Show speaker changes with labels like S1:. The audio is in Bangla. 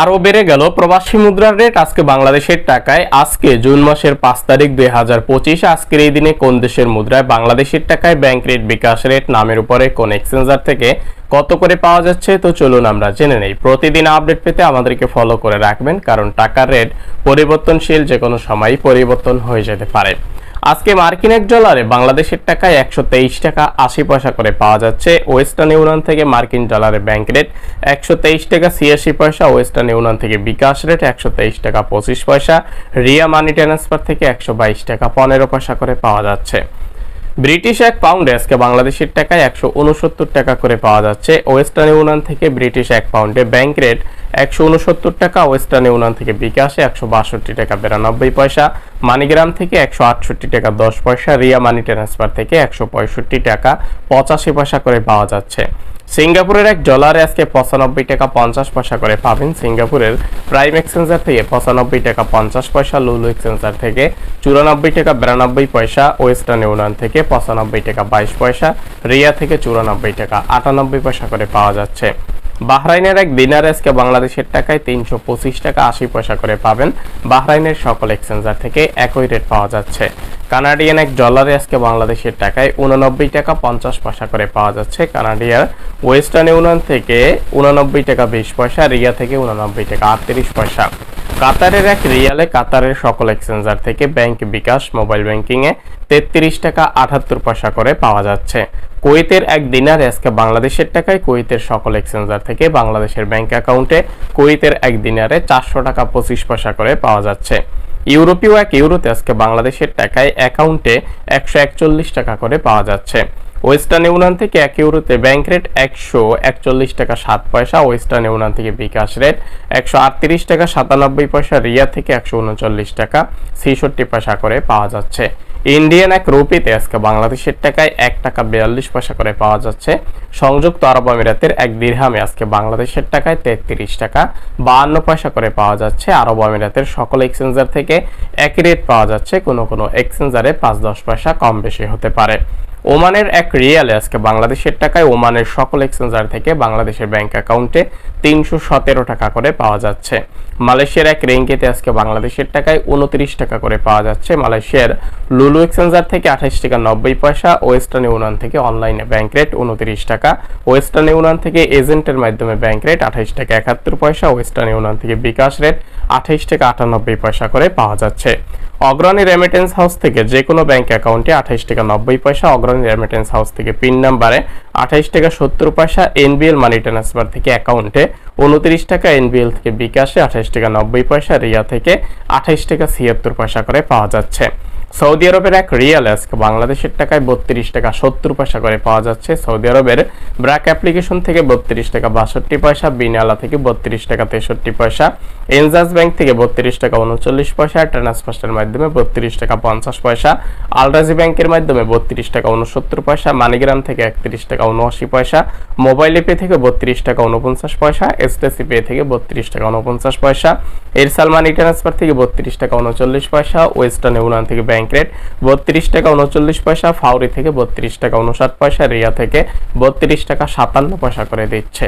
S1: আরও বেড়ে গেল। প্রবাসী মুদ্রার রেট আজকে বাংলাদেশের টাকায়। আজকে জুন মাসের পাঁচ তারিখ দুই হাজার পঁচিশ। আজকের এই দিনে কোন দেশের মুদ্রায় বাংলাদেশের টাকায় ব্যাংক রেট বিকাশ রেট, নামের উপরে কোন এক্সচেঞ্জার থেকে কত করে পাওয়া যাচ্ছে? তো চলুন আমরা জেনে নেই। প্রতিদিন আপডেট পেতে আমাদেরকে ফলো করে রাখবেন, কারণ টাকার রেট পরিবর্তনশীল যে কোনো সময়ই পরিবর্তন হয়ে যেতে পারে। আজকে মার্কিন এক ডলারে বাংলাদেশের টাকায় একশো তেইশ টাকা আশি পয়সা করে পাওয়া যাচ্ছে। ওয়েস্টার্ন ইউনিয়ন থেকে মার্কিন ডলারে ব্যাংক রেট একশো তেইশ টাকা ছিয়াশি পয়সা, ওয়েস্টার্ন ইউনিয়ন থেকে বিকাশ রেট একশো তেইশ টাকা পঁচিশ পয়সা, রিয়া মানি ট্রান্সফার থেকে একশো বাইশ টাকা পনেরো পয়সা করে পাওয়া যাচ্ছে। ব্রিটিশ এক পাউন্ড আজকে বাংলাদেশের টাকায় একশো উনসত্তর টাকা করে পাওয়া যাচ্ছে। ওয়েস্টার্ন ইউনিয়ন থেকে ব্রিটিশ এক পাউন্ডে ব্যাংক রেট একশো উনসত্তর টাকা ওয়েস্টার্ন ইউনিয়ন থেকে বিকাশে একশো বাষট্টি টাকা বিরানব্বই পয়সা, মানিগ্রাম থেকে একশো আটষট্টি টাকা দশ পয়সা, রিয়া মানি ট্রান্সফার থেকে একশো পঁয়ষট্টি টাকা পঁচাশি পয়সা করে পাওয়া যাচ্ছে। সিঙ্গাপুরের এক ডলারে আজকে পঁচানব্বই টাকা পঞ্চাশ পয়সা করে পাবেন। সিঙ্গাপুরের প্রাইম এক্সচেঞ্জার থেকে পঁচানব্বই টাকা পঞ্চাশ পয়সা, লুলু এক্সচেঞ্জার থেকে চুরানব্বই টাকা বিরানব্বই পয়সা, ওয়েস্টার্ন ইউনিয়ন থেকে পঁচানব্বই টাকা বাইশ পয়সা, রিয়া থেকে চুরানব্বই টাকা আটানব্বই পয়সা করে পাওয়া যাচ্ছে। বাহরাইনের এক দিনার আজকে বাংলাদেশের টাকায় তিনশো পঁচিশ টাকা আশি পয়সা করে পাবেন। বাহরাইনের সকল এক্সচেঞ্জার থেকে একই রেট পাওয়া যাচ্ছে। কানাডিয়ান এক ডলারে আজকে বাংলাদেশের টাকায় উননব্বই টাকা পঞ্চাশ পয়সা করে পাওয়া যাচ্ছে। কানাডিয়ার ওয়েস্টার্ন ইউনিয়ন থেকে উননব্বই টাকা বিশ পয়সা, রিয়া থেকে উননব্বই টাকা আটত্রিশ পয়সা। কাতারের এক রিয়ালে কাতারের সকল এক্সচেঞ্জার থেকে ব্যাংক বিকাশ, মোবাইল ব্যাংকিংয়ে তেত্রিশ টাকা আটাত্তর পয়সা করে পাওয়া যাচ্ছে। কুয়েতের এক দিনার আজকে বাংলাদেশের টাকায় কুয়েতের সকল এক্সচেঞ্জার থেকে বাংলাদেশের ব্যাংক অ্যাকাউন্টে কুয়েতের এক দিনারে চারশো টাকা পঁচিশ পয়সা করে পাওয়া যাচ্ছে। ইউরোপীয় এক ইউরোতে আজকে বাংলাদেশের টাকায় অ্যাকাউন্টে একশো একচল্লিশ টাকা করে পাওয়া যাচ্ছে। ওয়েস্টার্ন ইউনিয়ন থেকে এক ইউরোতে ব্যাংক রেট একশো একচল্লিশ টাকা সাত পয়সা, ওয়েস্টার্ন ইউনিয়ন থেকে বিকাশ রেট একশো আটত্রিশ টাকা সাতানব্বই পয়সা, রিয়া থেকে একশো উনচল্লিশ টাকা ছেষট্টি পয়সা করে পাওয়া যাচ্ছে। ইন্ডিয়ান এক রুপিতে আজকে বাংলাদেশের টাকায় এক টাকা বিয়াল্লিশ পয়সা করে পাওয়া যাচ্ছে। সংযুক্ত আরব আমিরাতের এক দিরহামে আজকে বাংলাদেশের টাকায় তেত্রিশ টাকা বাহান্ন পয়সা করে পাওয়া যাচ্ছে। আরব আমিরাতের সকল এক্সচেঞ্জার থেকে একই রেট পাওয়া যাচ্ছে। কোনো কোনো এক্সচেঞ্জারে পাঁচ দশ পয়সা কম বেশি হতে পারে। ওমানের এক রিয়ালে আজকে বাংলাদেশের টাকায় ওমানের সকল এক্সচেঞ্জার থেকে বাংলাদেশের ব্যাংক অ্যাকাউন্টে তিনশো সতেরো টাকা করে পাওয়া যাচ্ছে। মালয়েশিয়ার এক রেঙ্কেতে আজকে বাংলাদেশের টাকায় উনত্রিশ টাকা করে পাওয়া যাচ্ছে। মালয়েশিয়ার লুলু এক্সচেঞ্জার থেকে আঠাশ টাকা নব্বই পয়সা, ওয়েস্টার্ন ইউনিয়ন থেকে অনলাইনে ব্যাংক রেট উনত্রিশ টাকা, ওয়েস্টার্ন ইউনিয়ন থেকে এজেন্টের মাধ্যমে ব্যাংক রেট আঠাইশ টাকা একাত্তর পয়সা, ওয়েস্টার্ন ইউনিয়ন থেকে বিকাশ রেট আঠাইশ টাকা আটানব্বই পয়সা করে পাওয়া যাচ্ছে। অগ্রণী রেমিটেন্স হাউস থেকে যে কোনো ব্যাংক অ্যাকাউন্টে আঠাশ টাকা নব্বই পয়সা, অগ্রণী রেমিটেন্স হাউস থেকে। পিন নাম্বারে আঠাইশ টাকা সত্তর পয়সা এনবিএল মানি ট্রান্সফার থেকে অ্যাকাউন্টে উনত্রিশ টাকা এনবিএল থেকে বিকাশে আঠাইশ টাকা নব্বই পয়সা, রিয়া থেকে আঠাইশ টাকা ছিয়াত্তর পয়সা করে পাওয়া যাচ্ছে। সৌদি আরবের এক রিয়াল আজকে বাংলাদেশের টাকায় বত্রিশ টাকা সত্তর পয়সা করে পাওয়া যাচ্ছে। সৌদি আরবের ব্র্যাক অ্যাপ্লিকেশন থেকে বত্রিশ টাকা বাষট্টি পয়সা, বিনালা থেকে বত্রিশ টাকা তেষট্টি পয়সা, এনজাস ব্যাংক থেকে বত্রিশ টাকা উনচল্লিশ পয়সা ট্রান্সফার্সের মাধ্যমে বত্রিশ টাকা পঞ্চাশ পয়সা, আলরাজি ব্যাংকের মাধ্যমে বত্রিশ টাকা উনসত্তর পয়সা, মানিগ্রাম থেকে একত্রিশ টাকা উনআশি পয়সা, মোবাইল পে থেকে বত্রিশ টাকা উনপঞ্চাশ পয়সা এসটিসি পে থেকে বত্রিশ টাকা উনপঞ্চাশ পয়সা এরসাল মানি ট্রান্সফার থেকে বত্রিশ টাকা উনচল্লিশ পয়সা, ওয়েস্টার্ন ইউনিয়ন থেকে ব্যাংক রেট বত্রিশ টাকা উনচল্লিশ পয়সা, ফাউরি থেকে বত্রিশ টাকা উনষাট পয়সা, রিয়া থেকে বত্রিশ টাকা সাতান্ন পয়সা করে দিচ্ছে।